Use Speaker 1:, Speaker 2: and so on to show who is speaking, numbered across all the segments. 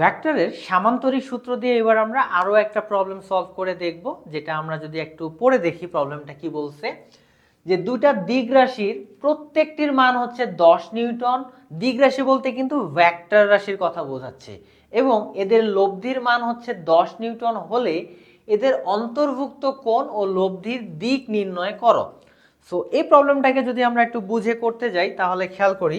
Speaker 1: ভ্যাক্টরের সামান্তরিক সূত্র দিয়ে এবার আমরা আরও একটা প্রবলেম সলভ করে দেখব, যেটা আমরা যদি একটু পড়ে দেখি প্রবলেমটা কি বলছে। যে দুইটা দিক রাশির প্রত্যেকটির মান হচ্ছে দশ নিউটন, দিক রাশি বলতে কিন্তু ভ্যাক্টর রাশির কথা বোঝাচ্ছে। এবং এদের লব্ধির মান হচ্ছে দশ নিউটন হলে এদের অন্তর্ভুক্ত কোণ ও লব্ধির দিক নির্ণয় করো। সো এই প্রবলেমটাকে যদি আমরা একটু বুঝে করতে যাই, তাহলে খেয়াল করি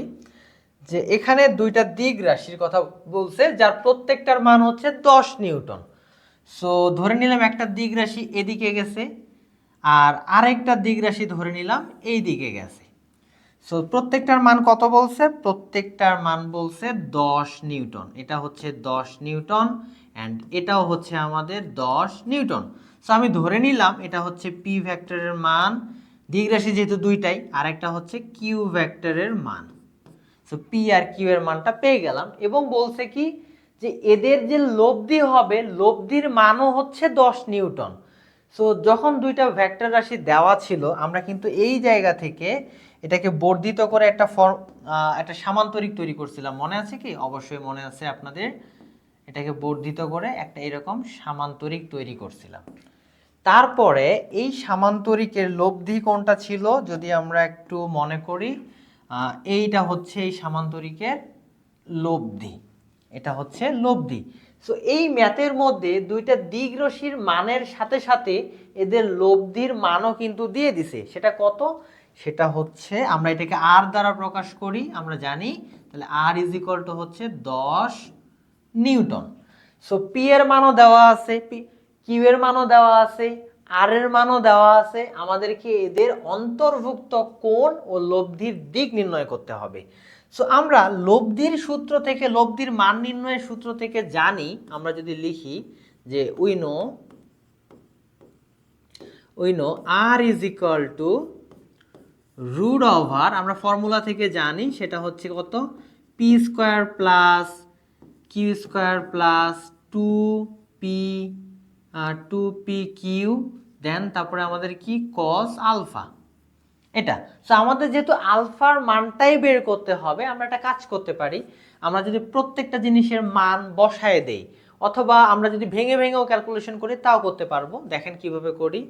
Speaker 1: যে এখানে দুইটা দিক রাশির কথা বলছে, যার প্রত্যেকটার মান হচ্ছে দশ নিউটন। সো ধরে নিলাম একটা দিক রাশি এদিকে গেছে, আর আরেকটা দিক রাশি ধরে নিলাম এই দিকে গেছে। সো প্রত্যেকটার মান কত বলছে? প্রত্যেকটার মান বলছে দশ নিউটন। এটা হচ্ছে দশ নিউটন অ্যান্ড এটাও হচ্ছে আমাদের দশ নিউটন। সো আমি ধরে নিলাম, এটা হচ্ছে পি ভ্যাক্টরের মান। দিক রাশি যেহেতু দুইটাই, আরেকটা হচ্ছে কিউ ভ্যাক্টরের মান। সো পি আর কিউ এর মানটা পেয়ে গেলাম এবং বলছে কি যে এদের যে লব্ধি হবে, লব্ধির মানও হচ্ছে দশ নিউটন। সো যখন দুইটা ভেক্টর রাশি দেওয়া ছিল, আমরা কিন্তু এই জায়গা থেকে এটাকে বর্ধিত করে একটা ফর্ম একটা সামান্তরিক তৈরি করছিলাম। মনে আছে কি? অবশ্যই মনে আছে আপনাদের। এটাকে বর্ধিত করে একটা এরকম সামান্তরিক তৈরি করছিলাম। তারপরে এই সামান্তরিকের লব্ধি কোনটা ছিল? যদি আমরা একটু মনে করি এইটা হচ্ছে এই সামান্তরিকের লব্ধি। এটা হচ্ছে লব্ধি। সো এই ম্যাথের মধ্যে দুইটা দিক রশির মানের সাথে সাথে এদের লব্ধির মানও কিন্তু দিয়ে দিছে। সেটা কত? সেটা হচ্ছে আমরা এটাকে আর দ্বারা প্রকাশ করি, আমরা জানি, তাহলে আর ইজ ইকুয়াল টু হচ্ছে দশ নিউটন। সো পি এর মানও দেওয়া আছে পি কিউ এর মানও দেওয়া আছে আর এর মানও দেওয়া আছে। আমাদেরকে এদের অন্তর্ভুক্ত কোণ ও লব্ধির দিক নির্ণয় করতে হবে। সো আমরা লব্ধির সূত্র থেকে লব্ধির মান নির্ণয়ের সূত্র থেকে জানি, আমরা যদি লিখি যে we know we know R is equal to root over আমরা ফর্মুলা থেকে জানি সেটা হচ্ছে কত? P square plus Q square plus two P two P Q then তারপরে আমাদের কি? কস আলফা এটা। সো আমাদের যেহেতু আলফার মানটাই বের করতে হবে, আমরা একটা কাজ করতে পারি। আমরা যদি প্রত্যেকটা জিনিসের মান বসায় দেই, অথবা আমরা যদি ভেঙে ভেঙেও ক্যালকুলেশন করি, তাও করতে পারব। দেখেন কীভাবে করি।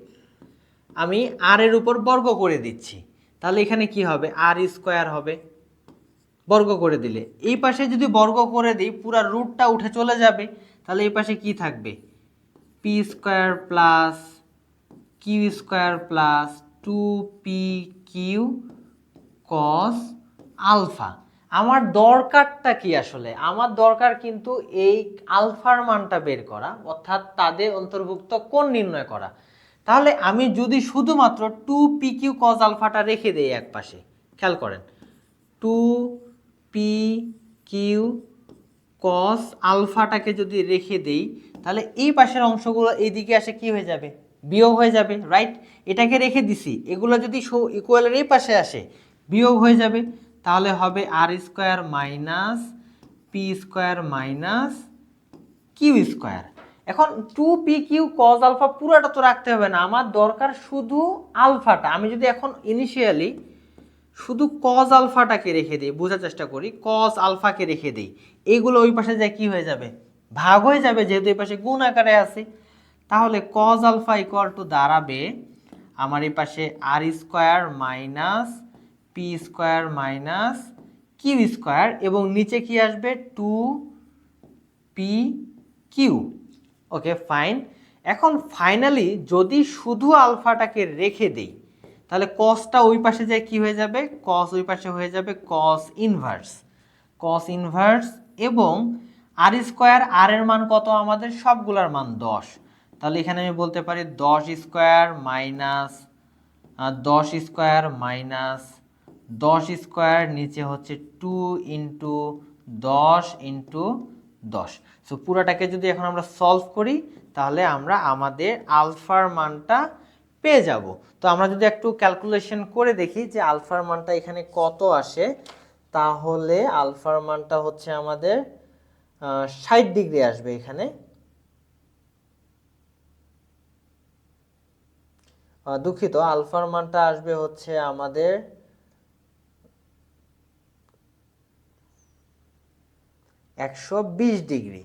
Speaker 1: আমি আর এর উপর বর্গ করে দিচ্ছি। তাহলে এখানে কি হবে? আর স্কোয়ার হবে। বর্গ করে দিলে। এই পাশে যদি বর্গ করে দিই, পুরা রুটটা উঠে চলে যাবে। তাহলে এই পাশে কি থাকবে? P square plus Q square plus two P Q cos alpha আমার দরকারটা কি আসলে? আমার দরকার কিন্তু এই আলফার মানটা বের করা, অর্থাৎ তাদের অন্তর্ভুক্ত কোন নির্ণয় করা। তাহলে আমি যদি শুধুমাত্র টু পি কিউ কস আলফাটা রেখে দেই এক পাশে, খেয়াল করেন। টু পি কিউ কস আলফাটাকে যদি রেখে দেই তাহলে এই পাশের অংশগুলো এইদিকে আসে কি হয়ে যাবে? বিয়োগ হয়ে যাবে রাইট এটাকে রেখে দিছি। এগুলো যদি ইকুয়ালের এই পাশে আসে, বিয়োগ হয়ে যাবে। তাহলে হবে R square minus P square minus Q square এখন two P Q cos alpha পুরোটা তো রাখতে হবে না। আমার দরকার শুধু আলফাটা আমি যদি এখন ইনিশিয়ালি শুধু কজ আলফাটাকে রেখে দিই, বোঝার চেষ্টা করি কজ আলফাকে রেখে দিই এইগুলো ওই পাশে যায় কি হয়ে যাবে? ভাগ হয়ে যাবে, যেহেতু এই পাশে গুণ আকারে আছে, তাহলে কজ আলফা ইকুয়াল টু দাঁড়াবে আমার এই পাশে R square minus P square minus Q square এবং নিচে কি আসবে? Two P Q okay fine এখন ফাইনালি যদি শুধু আলফাটাকে রেখে দেই, তাহলে কসটা ওই পাশে যায় কি হয়ে যাবে? কস ওই পাশে হয়ে যাবে কস ইনভার্স কস ইনভার্স এবং আর স্কোয়ার আর এর মান কত আমাদের? সবগুলোর মান দশ। তাহলে এখানে আমি বলতে পারি দশ স্কোয়ার মাইনাস দশ স্কোয়ার মাইনাস, দশ স্কোয়ার নিচে হচ্ছে টু ইন্টু দশ ইন্টু দশ। সো পুরাটাকে যদি এখন আমরা সলভ করি, তাহলে আমরা আমাদের আলফার মানটা পেয়ে যাব। তো আমরা যদি একটু ক্যালকুলেশন করে দেখি যে আলফার মানটা এখানে কত আসে, তাহলে আলফার মানটা হচ্ছে আমাদের ষাট ডিগ্রি আসবে এখানে। দুঃখিত, আলফার মানটা আসবে হচ্ছে আমাদের একশো বিশ ডিগ্রি।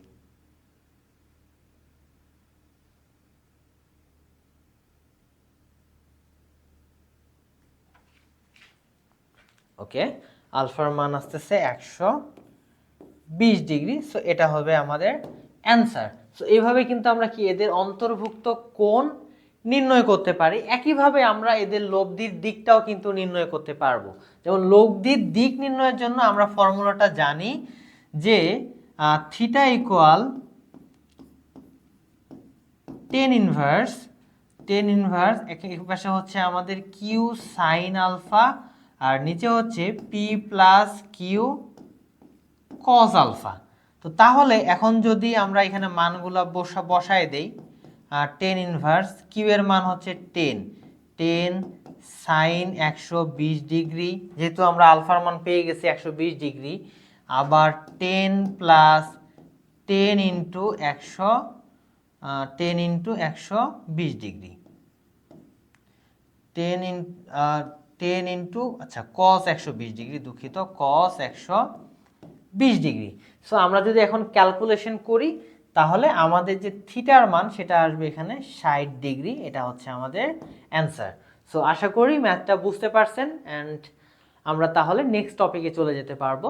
Speaker 1: ওকে, আলফার মান আসতেছে একশো বিশ ডিগ্রি সো এটা হবে আমাদের অ্যান্সার সো এইভাবে কিন্তু আমরা কি এদের অন্তর্ভুক্ত কোণ নির্ণয় করতে পারি। একইভাবে আমরা এদের লব্ধির দিকটাও কিন্তু নির্ণয় করতে পারব। যেমন লব্ধির দিক নির্ণয়ের জন্য আমরা ফর্মুলাটা জানি যে theta equal tan inverse tan inverse এক পাশে হচ্ছে আমাদের কিউ সাইন আলফা আর নিচে হচ্ছে P plus Q cos alpha তো তাহলে এখন যদি আমরা এখানে মানগুলো বসা বসায় দেই টেন ইনভার্স কিউ মান হচ্ছে টেন টেন সাইন একশো বিশ ডিগ্রি, যেহেতু আমরা আলফার মান পেয়ে গেছি একশো বিশ ডিগ্রি, আবার টেন প্লাস টেন ইন্টু একশো টেন ইন্টু একশো বিশ degree. Tan in tan into আচ্ছা কস একশো বিশ ডিগ্রি, দুঃখিত কস একশো বিশ ডিগ্রি। সো আমরা যদি এখন ক্যালকুলেশন করি, তাহলে আমাদের যে থিটার মান, সেটা আসবে এখানে ষাট ডিগ্রি। এটা হচ্ছে আমাদের অ্যান্সার সো আশা করি ম্যাথটা বুঝতে পারছেন অ্যান্ড আমরা তাহলে নেক্সট টপিকে চলে যেতে পারব।